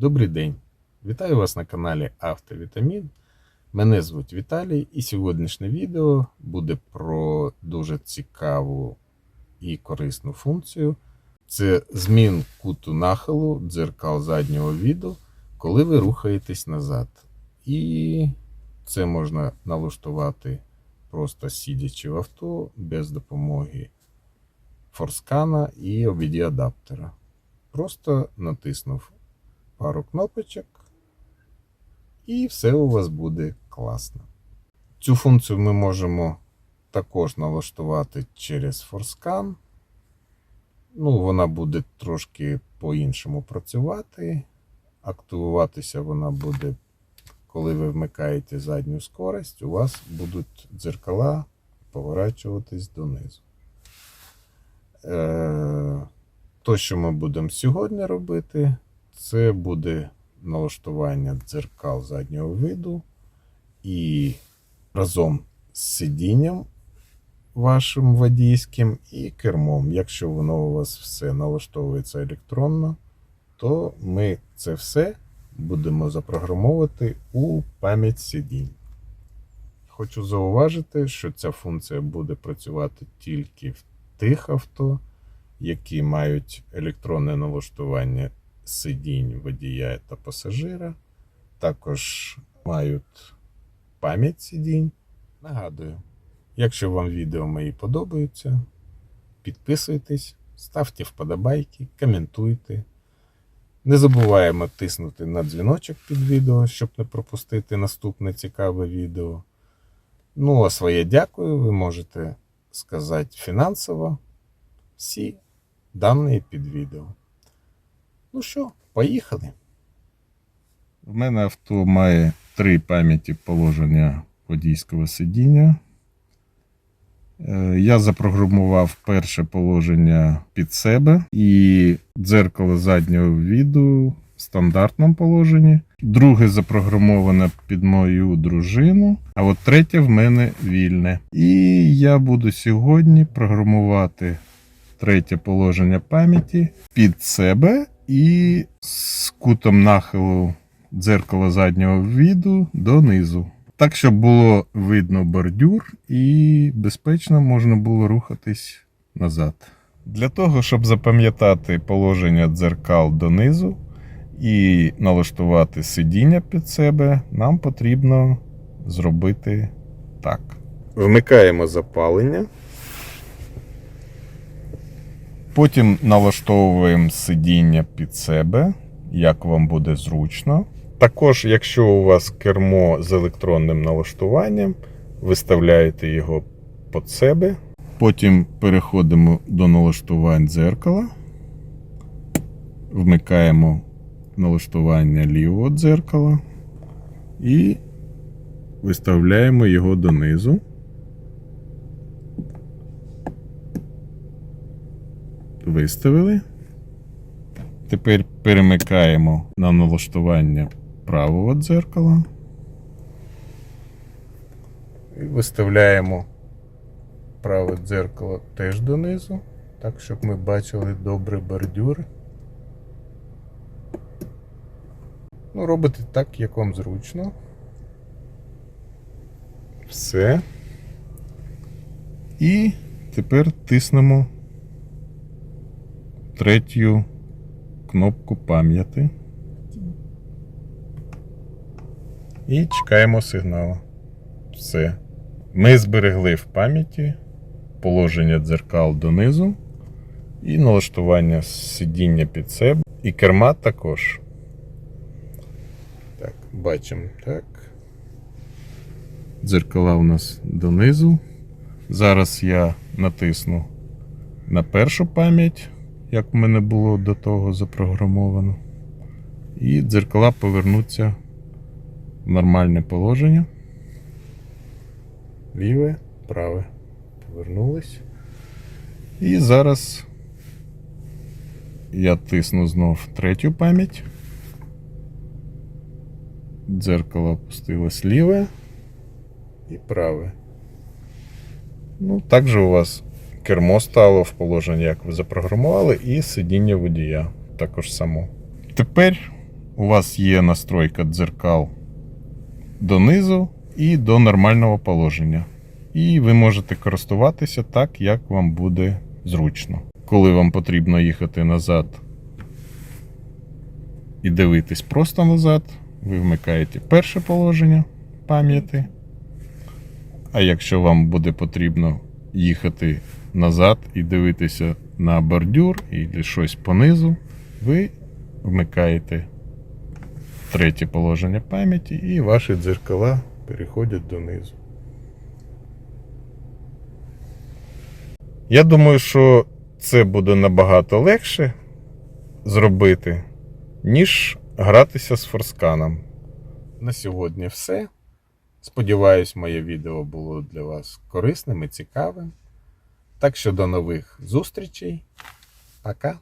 Добрий день! Вітаю вас на каналі Автовітамін. Мене звуть Віталій, і сьогоднішнє відео буде про дуже цікаву і корисну функцію. Це змін куту нахилу дзеркал заднього віду, коли ви рухаєтесь назад. І це можна налаштувати просто сидячи в авто без допомоги форскана і obd адаптера. Просто натиснув пару кнопочок, і все у вас буде класно. Цю функцію ми можемо також налаштувати через ForScan. Ну, вона буде трошки по-іншому працювати. Активуватися вона буде, коли ви вмикаєте задню скорость, у вас будуть дзеркала поворачуватись донизу. Е, то, що ми будемо сьогодні робити, це буде налаштування дзеркал заднього виду і разом з сидінням вашим водійським і кермом. Якщо воно у вас все налаштовується електронно, то ми це все будемо запрограмовувати у пам'ять сидінь. Хочу зауважити, що ця функція буде працювати тільки в тих авто, які мають електронне налаштування сидінь водія та пасажира, також мають пам'ять сидінь. Нагадую, якщо вам відео мої подобаються, підписуйтесь, ставте вподобайки, коментуйте. Не забуваємо тиснути на дзвіночок під відео, щоб не пропустити наступне цікаве відео. Ну, а своє дякую ви можете сказати фінансово. Всі дані під відео. Ну що, поїхали. У мене авто має три пам'яті положення водійського сидіння. Е, Я запрограмував перше положення під себе і дзеркало заднього віду в стандартному положенні. Друге запрограмоване під мою дружину, а от третє в мене вільне. І я буду сьогодні програмувати третє положення пам'яті під себе і з кутом нахилу дзеркала заднього віду донизу. Так, щоб було видно бордюр і безпечно можна було рухатись назад. Для того, щоб запам'ятати положення дзеркал донизу і налаштувати сидіння під себе, нам потрібно зробити так. Вмикаємо запалення. Потім налаштовуємо сидіння під себе, як вам буде зручно. Також, якщо у вас кермо з електронним налаштуванням, виставляєте його під себе. Потім переходимо до налаштувань дзеркала. Вмикаємо налаштування лівого дзеркала і виставляємо його донизу. Виставили. Тепер перемикаємо на налаштування правого дзеркала. І виставляємо праве дзеркало теж донизу, так, щоб ми бачили добре бордюри. Ну, робите так, як вам зручно. Все. І тепер тиснемо третю кнопку пам'яті. І чекаємо сигналу. Все. Ми зберегли в пам'яті положення дзеркал донизу і налаштування сидіння під себе. І керма також. Так, бачимо, так. Дзеркала у нас донизу. Зараз я натисну на першу пам'ять, як в мене було до того запрограмовано. І дзеркала повернуться в нормальне положення. Ліве, праве. Повернулись. І зараз я тисну знов третю пам'ять. Дзеркало опустилось ліве і праве. Ну, також у вас кермо стало в положенні, як ви запрограмували, і сидіння водія також само. Тепер у вас є настройка дзеркал донизу і до нормального положення. І ви можете користуватися так, як вам буде зручно. Коли вам потрібно їхати назад і дивитись просто назад, ви вмикаєте перше положення пам'яті. А якщо вам буде потрібно їхати назад і дивитися на бордюр і щось понизу, ви вмикаєте третє положення пам'яті і ваші дзеркала переходять донизу. Я думаю, що це буде набагато легше зробити, ніж гратися з форсканом. На сьогодні все. Сподіваюсь, моє відео було для вас корисним і цікавим. Так що до нових зустрічей. Пока!